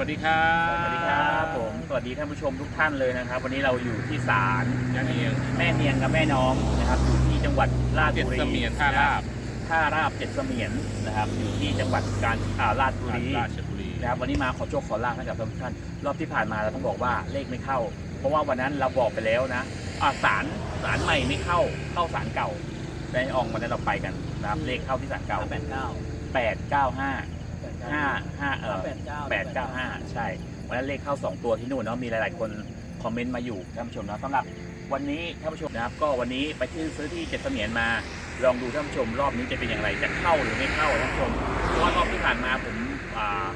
วัสดีครับสวัสดีครับผมสวัสดีท่านผู้ชมทุกท่านเลยนะครับ วันนี้เราอยู่ที่ศาลยังเองแม่เนียงกับแม่น้องนะครับอยู่ที่จังหวัดราชเจ็ดบุรีเสมียนท่าราบท่าราบเจ็ดเสมียนนะครับอยู่ที่จังหวัดกาญอ่าราชบุรีราชบุรีนะครับวันนี้มาขอโชคขอลาบให้กับทุกท่านรอบที่ผ่านมาเราต้องบอกว่าเลขไม่เข้า เพราะว่าวันนั้นเราบอกไปแล้วนะอ่าศาลศาลใหม่ไม่เข้าเข้าศาลเก่าในอองวันนั้นเราไปกันนะครับเลขเข้าที่ศาลเก่าแปดเก้าแปดเก้าห้า ห้าห้าเออแปดเก้าแปดเก้าห้าใช่วันนั้นเลขเข้าสองตัวที่นู่นเนาะมีหลาย ๆ คนคอมเมนต์มาอยู่ท่านผู้ชมนะสำหรับวันนี้ท่านผู้ชมนะครับ ก็วันนี้ไปที่ซื้อที่เจ็ดเสมียนมา ลองดูท่านผู้ชมรอบนี้จะเป็นอย่างไรจะเข้าหรือไม่เข้าท่านผู้ชมเพราะว่ารอบที่ผ่านมาผมอ่า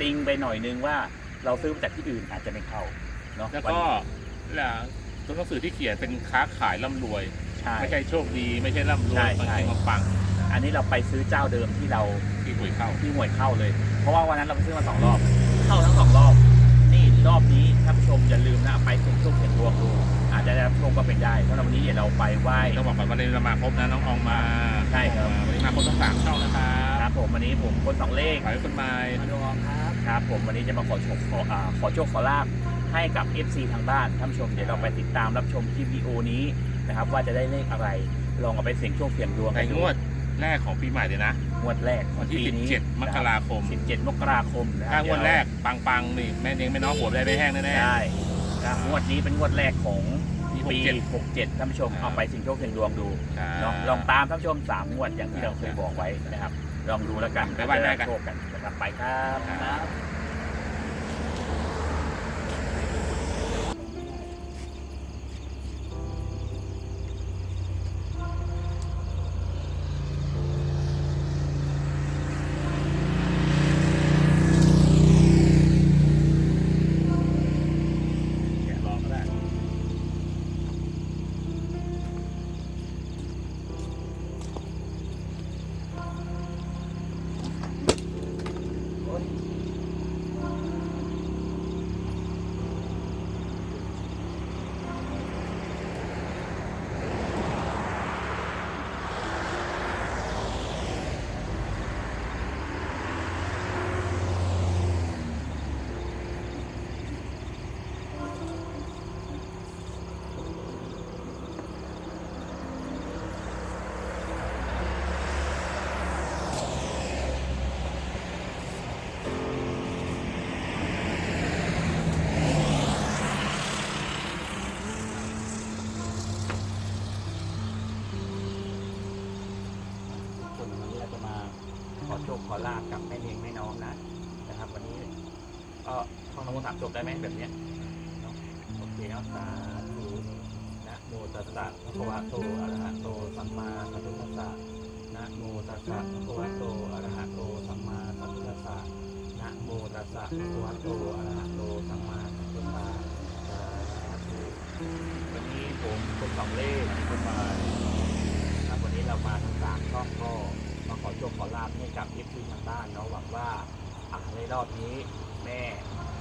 ติงไปหน่อยนึงว่าเราซื้อมาจากที่อื่นอาจจะไม่เข้าเนาะแล้วก็ล่ะตัวหนังสือที่เขียนเป็นค้าขายร่ำรวยใช่ไม่ใช่โชคดี ไม่ใช่ร่ำรวใช่ยบางใช่ทีมาฟัง อันนี้เราไปซื้อเจ้าเดิมที่เราที่หวยเข้าที่หวยเข้าเลย เพราะว่าวันนั้นเราไปซื้อมาสองรอบ เข้าทั้งสองรอบ นี่รอบนี้ท่านผู้ชมอย่าลืมนะไปเสี่ยงโชคเสี่ยงดวงดูอาจจะได้รับโชคก็เป็นได้เพราะวันนี้เดี๋ยวเราไปไหว้ต้องบอกก่อนว่าวันนี้เรามาครบนะน้องอองมาใช่ครับวันนี้มาครบทั้งสามช่องนะครัครับบผมวันนี้ผมคนสองเลขขายคนไม้มาดองครับครับผมวันนี้จะมาขอโชคขออ่าขอโชคขอลาบให้กับ FC ทางบ้านท่านผู้ชมเดี๋ยวเราไปติดตามรับชมคลิปวิดีโอนี้นะครับว่าจะได้เลขอะไรลองเอาไปเสี่ยงโชคเสี่ยงดวงในงวด แรกของปีใหม่เลยนะ งวดแรกวันที่ ปีนี้17 มกราคม 17 มกราคมนะคถ้ารับงวดแรกปังๆนี่แม่เนียงแม่น้องหัวได้ไม่แห้งแน่ได้ครับงวดนี้เป็นงวดแรกของๆปีปี67 67 ท่านผู้ชม ครับ เอาไปเสิ่งโชคเสี่ยงดวงดูครับเนาะลองตามท่านผู้ชมสามงวดอย่างที่เราเคยบอกไว้นะครับ ลองดูแล้วกันไปไหว้แม่กันโชคกันนะครับไปครับ ครับ จบได้ไหมแบบเนี้ยโอเคเอาสาธุนะโมตัสสะภะคะวะโตอะระหะโตสัมมาสัมพุทธัสสะนะโมตัสสะภะคะวะโตอะระหะโตสัมมาสัมพุทธัสสะนะโมตัสสะภะคะวะโตอะระหะโตสัมมาสัมพุทธัสสะสาธุวันนี้ผมผมสองเลขคุณมาครับวันนี้เรามาทั้งสามช่องก็มาขอโชคขอลาบให้กับเอฟซีทางบ้านเนาะหวังว่าอะในรอบนี้แม่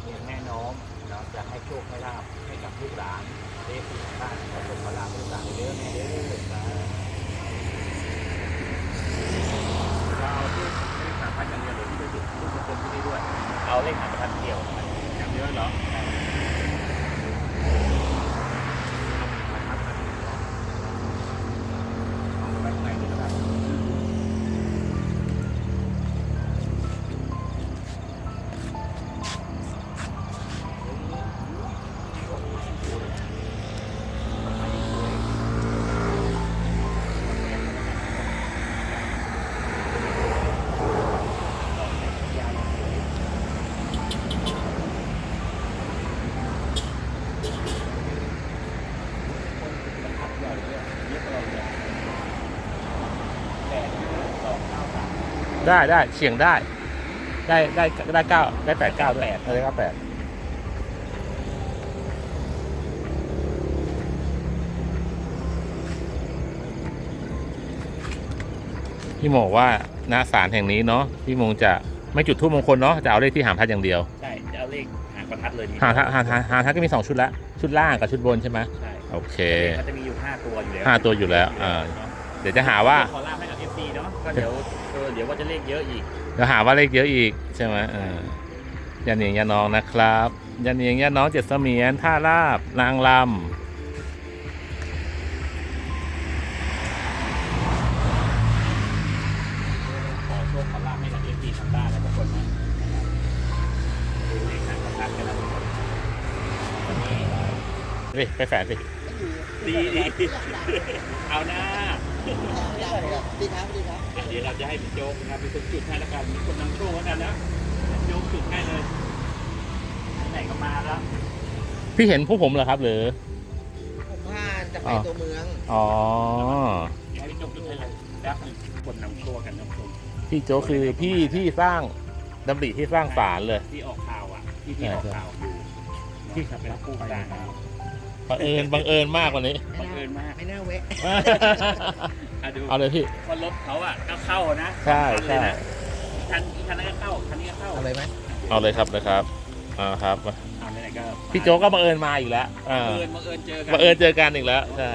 มียงแม่น้อมเนาะจะให้โชคให้ลาบให้กับลูกหลานเด็กที่บ้านขอโชคขอลาบลูกหลานเยอะแม่เด้อนะเราเอาที่เลขสามพันอย่างเดียวหรือที่จะติดลูกคนที่นี่ด้วย เอาเลขหาประทันเดียวอย่างเดียวเหรอ ได้ได้เฉียงได้ ได้ได้ได้เก้าได้แปดเก้าด้วยได้เก้าแปดพี่โมบอกว่าณศาลแห่งนี้เนาะพี่โมงจะไม่จุดทูปมงคลเนาะจะเอาเลขที่หางพัดอย่างเดียวใช่จะเอาเลขหางประทัดเลยดีหางทัดหางทัดหางทัดก็มีสองชุดละชุดล่างกับชุดบนใช่ไหมใช่โอเคมันจะมีอยู่5ตัวอยู่แล้วห้าตัวอยู่แล้วอ่าเนาะเดี๋ยวจะหาว่าขอลาบให้กับ FC เนาะก็เดี๋ยวเออเดี๋ยวว่าจะเลขเยอะอีกเดี๋ยวหาว่าเลขเยอะอีกใช่ไหมเออยันเนียงยาน้องนะครับยันเนียงยาน้องเจ็ดเสมียนท่าราบนางลขอโชคขอลาภให้กับเอฟซีทางบ้านและทุกคนนะนะครับดูเลขหางประทัดกันนะทุกคนวันนี้ำเฮ้ยไปแฝดสิ ดีดีเอาหน้า ดีครับดีครับอะเดี๋ยวเราจะให้พี่โจ๊กนะครับเป็นคนจุดให้แล้วกันมีคนนำโชคแล้วกันนะพี่โจ๊กจุดให้เลยไหนๆก็มาแล้วพี่เห็นพวกผมเหรอครับ หรือ ผมผ่านจะไปอ๋อตัวเมืองอ๋อให้พี่โจ๊กจุดให้เลยแป๊บนึงคนนำโชคกันนะคุณพี่โจกคือพี่ที่สร้างดำริที่สร้างศาลเลย ที่ออกข่าวอะที่ที่ออกข่าวอยู่ที่ทำเป็นผู้สร้างนะบั งเอิญบังเอิญมากกว่านี้ บังเอิญมาก ไม่น่าเวะอะดูเอาเลยพี่ ว่ารถเขาอะก็เข้านะใช่ใช่คันอีกคันนั้นก็เข้าคันนี้ก็เข้าเอาเลยไหมเอาเลยครับเลยครับอ่าครับ เอาไหนๆก็พี่โจ๊กก็บังเอิญมาอีกแล้วอ่าบังเอิญบังเอิญเจอกันบังเอิญเจอกันอีกแล้วใช่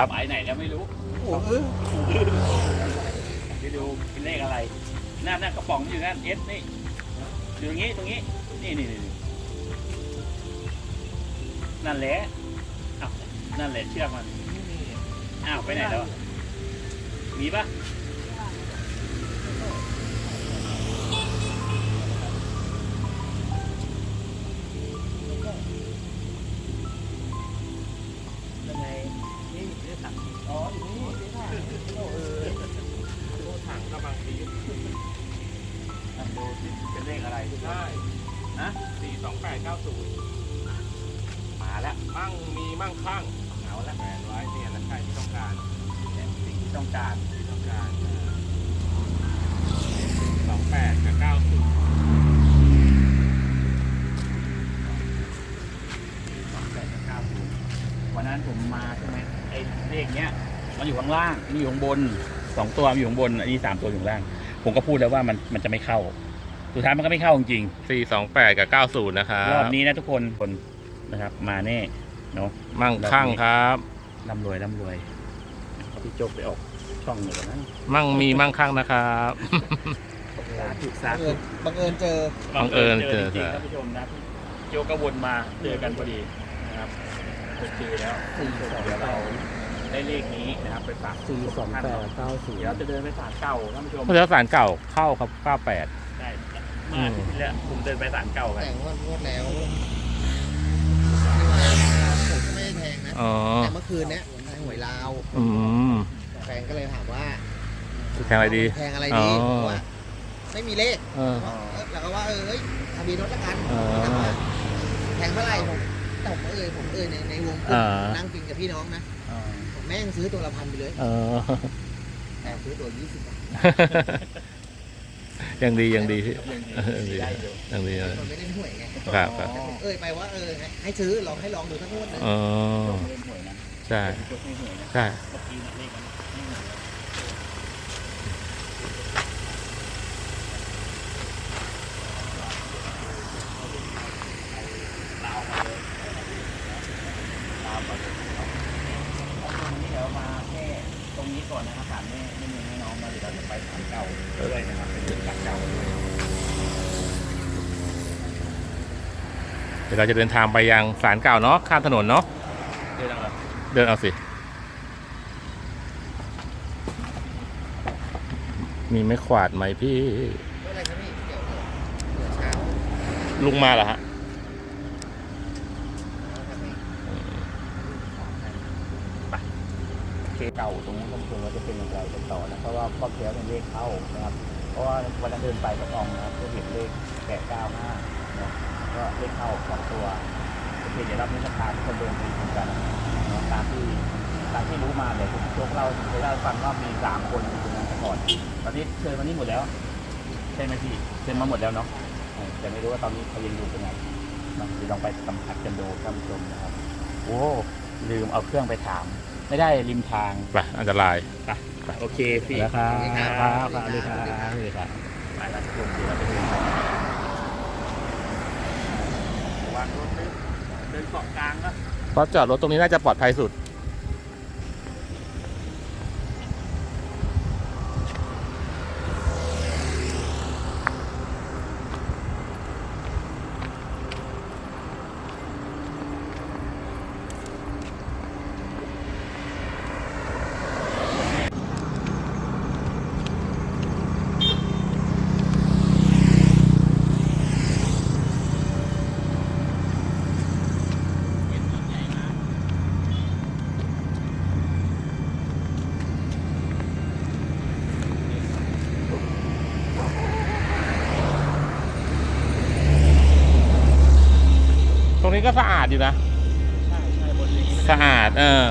ครับหมายไหนแล้วไม่รู้โอ้โหไปดูเป็นเลขอะไรหน้าหน้ากระป๋องอยู่นั่นเอสนี่อยู่ตรงนี้ตรงนี้นี่นี่นี่นั่นแหละอ้าวนั่นแหละเชือกมันอ้าวไปไหนแล้วอะมีปะ 90 มาแล้ว มั่งมีมั่งลั่งเอาละแปดร้อยเนี่ยนะใครที่ต้องการสิ่งที่ต้องการที่ต้องการ28กับเก้าอกับเก้วันนั้นผมมาใช่ไหมไอ้เลขเนี้ยมันอยู่ข้างล่างอันนี้อยู่ข้างบนสองตัวมัอยู่ข้างบนอันนี้สามตัวอยู่ข้างล่าง ผมก็พูดแล้วว่ามันมันจะไม่เข้า สุดท้ายมันก็ไม่เข้าจริงสี่สองแปดกับเก้าศูนย์นะครัๆรอบบนี้นะทุกคนคนนะครับ มาแน่เนาะ มั่งคั่งครับ ร่ำรวยร่ำรวยเอาพี่โจกไปออกช่องหนึ่งก่อนนะมั่งมีมั่งคั่งนะครับ สาธุสาบังธุเอิญบังเอิญเจอบังเอิญเจอจริงๆท่านผู้ชมนะพี่โจกก็วนมาเจอกันพอดีนะครับไปเจอแล้วสี่สองเดี๋ยวแปเราดได้เลขนี้นะครับไปฝากสี่สองแปดเก้าศูนเดี๋ยวย์จะเดินไปศาลเก่าท่านผู้ชมเมื่อสารเก่าเข้าครับเก้าแปดได้ เมื่ออาทิตย์ที่แล้วผมเดินไปศาลเก่ากันแต่งวดงวดแล้วผมก็ไม่ได้แทงนะอ๋อ แต่เมื่อคืนเนี้ยแทงหวยลาว อืม แฟนก็เลยถามว่าแทงอะไรดีแทงอะไรดีอ๋อ ผมว่าไม่มีเลขเออ แล้วก็ว่าเออเฮ้ยทะเบียนรถละกันอ๋อถามว่าแทงเท่าไหร่ผมแต่ผมเอ่ยผมเอ่ยในในวงกลุ่มอ่า นั่งกินกับพี่น้องนะผมแม่งซื้อตัวละพันไปเลย เออ แต่ซื้อตัวยี่สิบบาท ยังดียังดีพี่เออยังดีได้อยู่ยังดีเลยมันไม่ได้ห่วยไงครับครับแต่ผมเอ่ยไปว่าเออให้ซื้อลองให้ลองดูสักงวดหนึงอ๋อไม่ได้หวยนะใช่ยกไม่หวยนะใช่เมื่อกี้นะเลขมันไม่หวยนะลาวมาเลยลาวมาเลยเอาตรงนี้เดี๋ยวมาแค่ต รงนี้ก่อนนะครับถามแม่ไม่มีให้น้องมาเดี๋ยวเราจะไปศาลเก่าด้วยนะครับไปดูศาลเก่าด้วยเดี๋ยวเราจะเดินทางไปยังศาลเก่าเนาะข้ามถนนเนาะเดินเอาเหรอเดินเอาสิ มีไม้ขวาดไหมพี่ อะไรครับพี่เดี๋ยวเดี๋ยวเช้า ลุงมาเหรอฮะ เคเก่าตรงนั้นท่านผู้ชมว่าจะเป็นอย่างไรกันต่อนะเพราะว่าพ่อแก้วเป็นเลขเข้านะครับ เพราะว่าวันนั้นเดินไปกับองนะครับก็เห็นเลขแปดเก้าห้านะก็เลขเข้าสองตัวโอเคเดี๋ยวรอบนี้จะพาทุกคนเดินไปดูกันนาะตามที่ตามที่รู้มาเดี๋ยวผมโชคเล่าเคยเล่าฟังว่ามีสามคนอยู่ตรงนั้นพอร์ตอนนี้เชิญวันนี้หมดแล้วใช่ไหมพี่เชิญมาหมดแล้วเนาะแต่ไม่รู้ว่าตอนนี้เขายังอยู่เป็นไงเนาะเดี๋ยวลองไปสัมผัสกันดูท่านผู้ชมนะครับ โอ้ลืมเอาเครื่องไปถาม ไม่ได้ริมทางไปอันตรายไปไปโอเคพี่แล้วครับครับครับเลยครับเลยครับไปแล้วทุกคนเดี๋ยวเราไปดูกันวางรถเลยเดินเกาะกลางก็เพราะจอดรถตรงนี้น่าจะปลอดภัยสุด รงนี้ก็สะอาดอยู่นะ ใช่ใช่บนนี้สะอาด เออ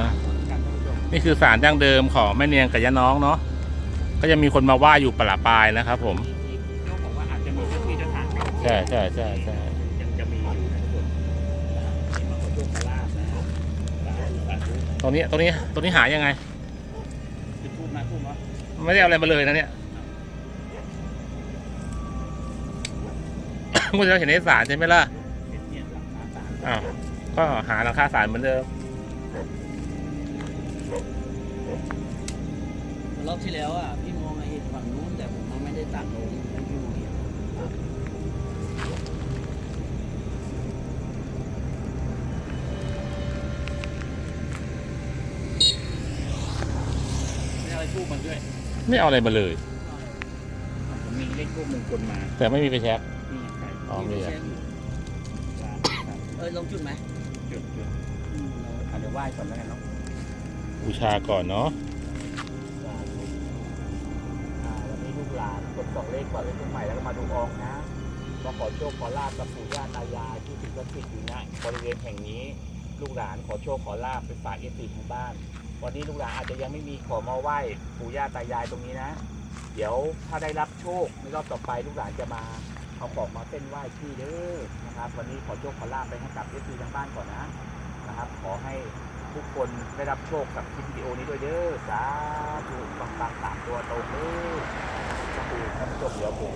กันท่านผู้ชมนี่คือสารดั้งเดิมของแม่เนียงกับย่าน้องเนาะ ก็จะมีคนมาไหว้อยู่ประปรายนะครับผมที่ที่เขาบอกว่าอาจจะมีเจ้าที่เจ้าทางใช่ใช่ใช่ใช่ยังจะมีอยู่นะทุกคนนี่มาขอโชคขอลาบนะครับสาธุสาธุตรงนี้ตรงนี้ตรงนี้หายังไง จุดทูบนะทูบวะไม่ได้เอาอะไรมาเลยนะเนี่ยคุณจะเห็นในสารใช่ไหมล่ะ อ้าวก็หาหลังคาสารเหมือนเดิมรอบที่แล้วอะพี่มองไอ้ฝั่งนู้นแต่ผมไม่ได้ตัดลงไม่อยู่เนี่ยไม่เอาอะไรทูบมันด้วยไม่เอาอะไรมาเลย ผมมีเลขทูบมงคลมาแต่ไม่มีไปแช็กนี่ไงอ๋อมีอะ เอ้ยลงจุดไหมจุดจุดอาจจะเดี๋ยวไหว้ก่อนแล้วกันเนาะบูชาก่อนเนาะสาธุอ่าวันนี้ลูกหลานกดสองเลขก่อนเลยทุกใหม่แล้วก็มาดูอองนะมาขอโชคขอลาบกับปู่ย่าตายายที่สิงสถิตอยู่ณบริเวณแห่งนี้ ลูกหลานขอโชคขอลาบไปฝากเอฟซีทางบ้าน วันนี้ลูกหลานอาจจะยังไม่มีขอมาไหว้ปู่ย่าตายายตรงนี้นะ เดี๋ยวถ้าได้รับโชคในรอบต่อไปลูกหลานจะมา เอาของมาเส้นไหว้ที่เด้อนะครับ วันนี้ขอโชคขอลาบไปให้กับเอฟซีทางบ้านก่อนนะนะครับ ขอให้ทุกคนได้รับโชคกับคลิปวิดีโอนี้ด้วยเด้อสาธุฟังฟังๆสามตัวโตเด้อก็คือท่านผู้ชมเดี๋ยวผม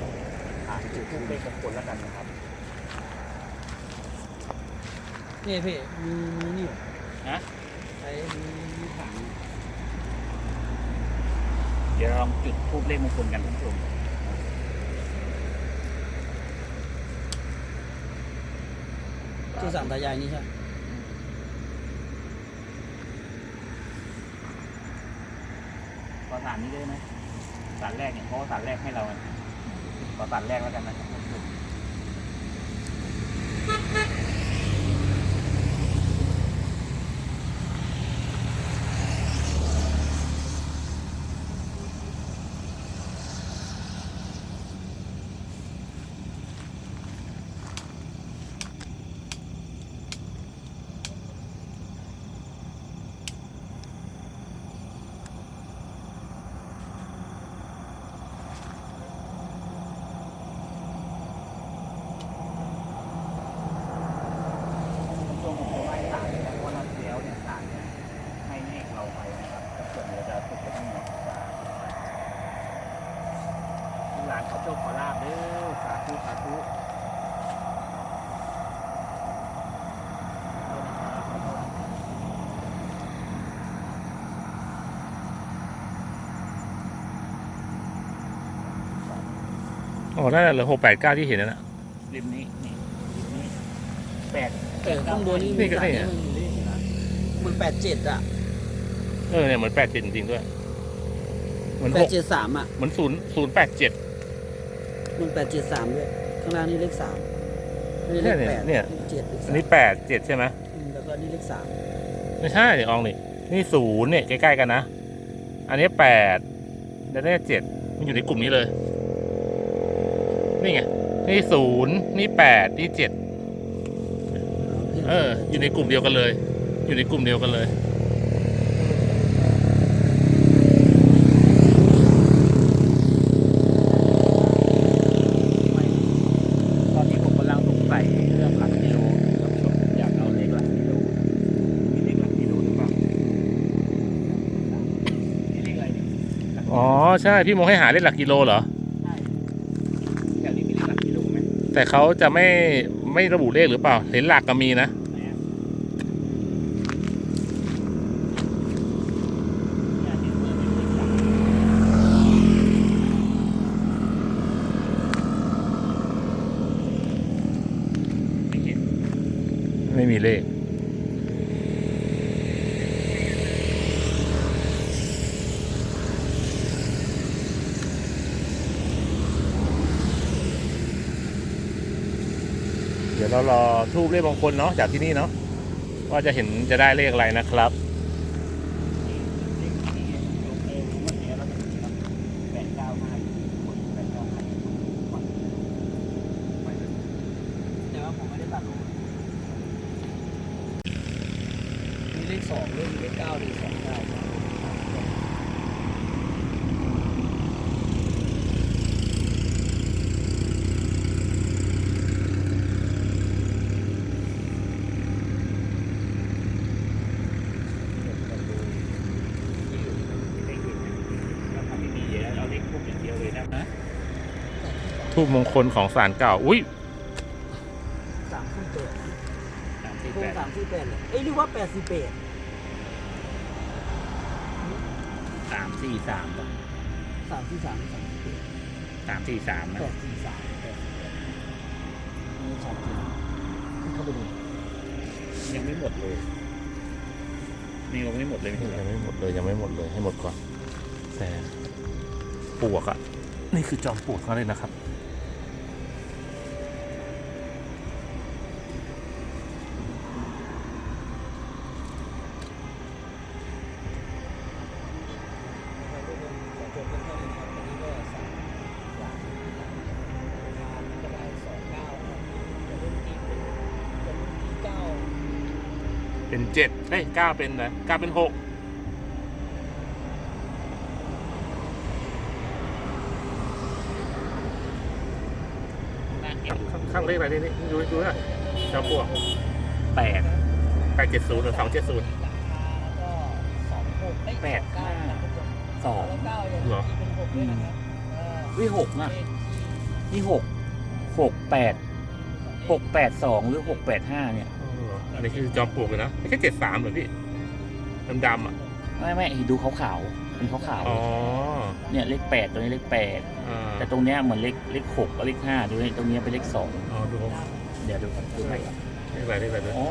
อ่านจุดทูปเลขมงคลแล้วกันนะครับนี่พี่มีมีนี่นะใช้มีมีถังเดี๋ยวเราลองจุดทูปเลขมงคลกันท่านผู้ชม ที่สามตายายนี่ใช่ขอสารนี้ได้ไหมสารแรกเนี่ยเพราะว่าสารแรกให้เราไงขอสารแรกแล้วกันนะครับท่านผู้ชม ช่วงผมจะไหว้ศาลเนี่ยเพราะว่าเราเลี้ยวเนี่ยศาลเนี่ยให้เลขเราไปนะครับถ้าเกิดเดี๋ยวจะถูกไปที่เนาะลูกหลานขอโชคขอลาบเด้อสาธุสาธุขอโทษนะครับ โอ้นั่นแหละเหลือหกแปดเก้าที่เห็นนั่นนะ ริมนี้นี่ริมนี้แปดแต่ข้างบนนี่นี่มีก็ถังนี่นี่อะมันอยู่นี่นะมันแปดเจ็ดอะเออเนี่ยเหมือนแปดเจ็ดจริงๆด้วย เหมือนแปหดกเจ็ดสามอะเหมือนศูนย์ศูนย์แปดเจ็ดมันแปดเจ็ดสามด้วยข้างล่างนี่เลขสามนี่เลขเนี่ยแปดเนี่ยเลขเจ็ดเลขอัสานมนี้แปดเจ็ดใช่ไหมอืมแล้วก็นี่เลขสามไม่ใช่เดี๋ยวอองนี่นี่ศูนย์เนี่ยใกล้ๆกันนะ อันนี้แปดแล้วนี่เจ็ดมันอยู่ในกลุ่มนี้เลย นี่ไง นี่ศูนย์นี่แปดนี่เจ็ดเออ อยู่ในกลุ่มเดียวกันเลย อยู่ในกลุ่มเดียวกันเลยตอนนี้ผมกำลังสงสัยเรื่องคันเดียวอยากเอาเลขหลักกิโลที่นี่หลักกิโลก็อ๋อ ใช่ พี่โมงให้หาเลขหลักกิโลเหรอ แต่เขาจะไม่ไม่ระบุเลขหรือเปล่า เห็นหลักก็มีนะ ไหนอะเนี่ยเห็นเบอร์เป็นเลขสามไม่เห็น ไม่มีเลข เดี๋ยวเรารอทูบเลขมงคลเนาะจากที่นี่เนาะว่าจะเห็นจะได้เลขอะไรนะครับ เลขที่ลงเองเมื่อกี้เราจะมีแปดเก้าห้าคนแปดเก้าห้าไปเลย แต่ว่าผมไม่ได้ตัดลงมีเลขสองเลขเลขเก้าเลขสองเก้า ทูบมงคลของศาลเก่า อุ้ยสามสี่แปดโครงสามสี่แปดเลยเอ้ยหรือว่าแปดสี่แปดสามสี่สามป่ะสามสี่สามสามสี่แปดสามสี่สามนะแปดสี่สามแปดสี่แปดนี่ชัดเจนเข้าไปดูยังไม่หมดเลยนี่ยังไม่หมดเลยไม่ใช่เหรยัองไม่หมดเลยยังไม่หมดเลยให้หมดก่อนแต่ปวกอะนี่คือจอมปลวกเขาเลยนะครับ เป็นเจ็ดเฮ้ยเก้าเป็นนะเก้าเป็นหกน่าเก็บข้างข้างเลขอะไรนี่นี่ดูดูนะจอมปลวกแปดแปดเจ็ดศูนย์หรือสองเจ็ดศูนย์หลังคาแล้วก็สองหกเอ้ยแปดเก้าห้าครับทุกคนสองแล้วเก้ายังมีเป็นหกด้วยนะครับเออวิหกอะนี่หกหกแปดหกแปดสองหรือหกแปดห้าเนี่ย อันนี้คือจอมปลวกเลยนะไม่ใช่เจ็ดสามเหรอพี่ดำๆอะไม่ไม่ดูขาวขาวๆเป็นขาวขาวๆอ๋อเนี่ยเลขแปดตัวนี้เลขแปดอ่าแต่ตรงเนี้ยเหมือนเลขเลขหกกับเลขห้าดูนี่ตรงเนี้ยเป็นเลขสองอ๋อดูเดี๋ยวดูก่อนดูให้ก่อนเลขอะไรเลขอะไรเลยอ๋อ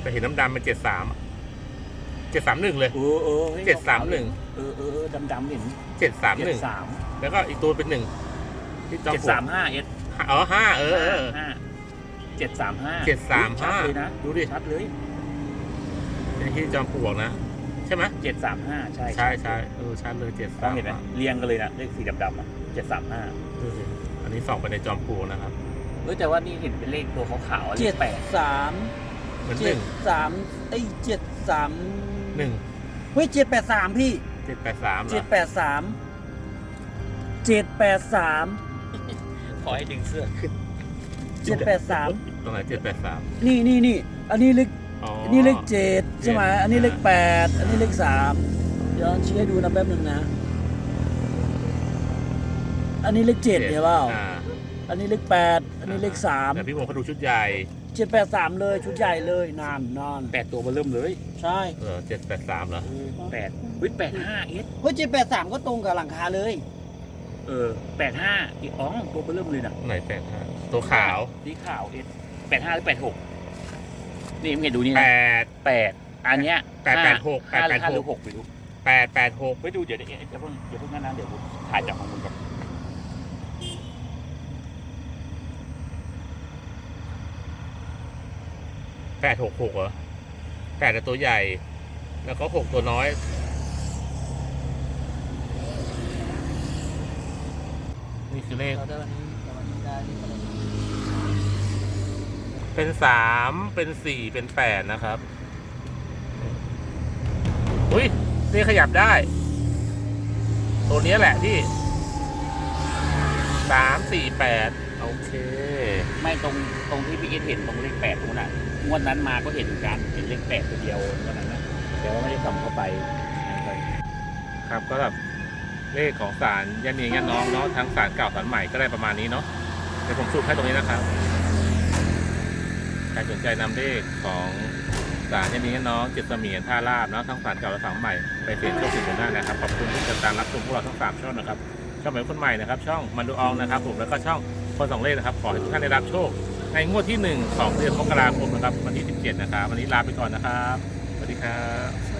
แต่เห็นน้ำดำเป็นเจ็ดสามเจ็ดสามหนึ่งเลยเออเออฮ้ยเจ็ดสามหนึ่งเออเออเออดำดำๆเห็นเจ็ดสามหเจ็นึ่ดงสามแล้วก็อีกตัวเป็นหนึ่งที่จอมเจ็ดปลวสากมห้าเอสอ๋อห้าเออเออห้า เจ็ดสามห้าเจ็ดสามห้าชัดเลยนะดูดิชัดเลยนี่ที่จอมปลวกนะ ใช่ไหมเจ็ดสามห้าใช่ใช่ใช่เออชัดเลยเจ็ดต้อสางมเห็นไหมเรียงกันเลยนะเลขสีดำๆอะเจ็ดสามห้าดูสิอันนี้ส่องไปในจอมปลวกนะครับ เออแต่ว่านี่เห็นเป็นเลขตัวขาวๆอะเลเจ็ดขแปดสามเหมือนหเจ็นึ่ดงสามเอ้ยเจ็ดสามหนึ่งเฮ้ยเจ็ดแปดสามพี่เจ็ดแปดสามเหรเจ็อดแปดสามเจ็ดแปดสามขอให้ดึงเสื้อขึ้นเจ็ดแปดสาม ตรงไหนเจ็ดแปดสามนี่นี่นี่อันนี้เลขอ๋ออันนี้เลขเจ็ดใช่ไหมเจ็ดอันนี้เลขแปดอันนี้เลขสามเดี๋ยวชี้ให้ดูนะแป๊บหนึ่งนะ อันนี้เลขเจ็ดเดี๋ยวเปล่าอ่าอันนี้เลขแปดอันนี้เลขสามแต่พี่วงเขาดูชุดใหญ่เจ็ดแปดสามเลยชุดใหญ่เลยนานนานแปดตัวมาเริ่มเลยใช่เออเจ็ดแปดสามเหรอแปดวิแปดห้าเอสเฮ้ยเจ็ดแปดสามก็ตรงกับหลังคาเลย เออแปดห้าอีกอ๋องตัวมาเริ่มเลยนะไหนแปดห้าตัวขาว สีขาวเอส แปดห้าหรือแปดหกนี่มึงเห็นดูนี่แปนะดแปดอันเนี้ยแปดแปดหกห้าแปดแปดห้าหหรืกอหกไปดูแปดแปดหกไปดูเดี๋ยวเดี๋ยวเดี๋ยวเพิ่งเดี๋ยวเพิ่งนั้นนะเดี๋ยวผมถ่ายจากของมึงก่อนแปดหกหกเหรอแปดแต่ตัวใหญ่ แล้วก็หกตัวน้อย นี่คือเลข เราได้วันนี้แต่วันนี้ได้เป็นสามเป็นสี่เป็นแปดนะครับ อุ้ยนี่ขยับได้ ตัวเนี้ยแหละที่สามสี่แปดโอเค ไม่ตรงตรงที่พี่เอสเห็นตรงเลขแปดตรงนั้นน่ะงวดนั้นมาก็เห็นเหมือนกันเห็นเลขแปดตัวเดียวตอนนั้นนะแต่ว่าไม่ได้ส่องเข้าไปนะครับครับก็แบบเลขของสารยันเนียงยันน้องเนาะทั้งสารเก่าสารใหม่ก็ได้ประมาณนี้เนาะเดี๋ยวผมสรุปให้ตรงนี้นะครับใครสนใจนำเลขของศาลยันเนียงยันน้องเจ็ดเสมียนท่าลาบเนาะทั้งศาลเก่าและศาลใหม่ไปเสี่ยนโชคเสี่ยงหน้านะครับ ขอบคุณที่ติดตามรับชมพวกเราทั้งสามช่องนะครับช่องใหม่คนใหม่นะครับ ช่องมันดูอองนะครับ ผมแล้วก็ช่องคนสองเลขนะครับขอให้ทุกท่านได้รับโชค ในงวดที่หนึ่งของเดือนมกราคมนะครับวันที่ 17 นะครับวันนี้ลาไปก่อนนะครับสวัสดีครับ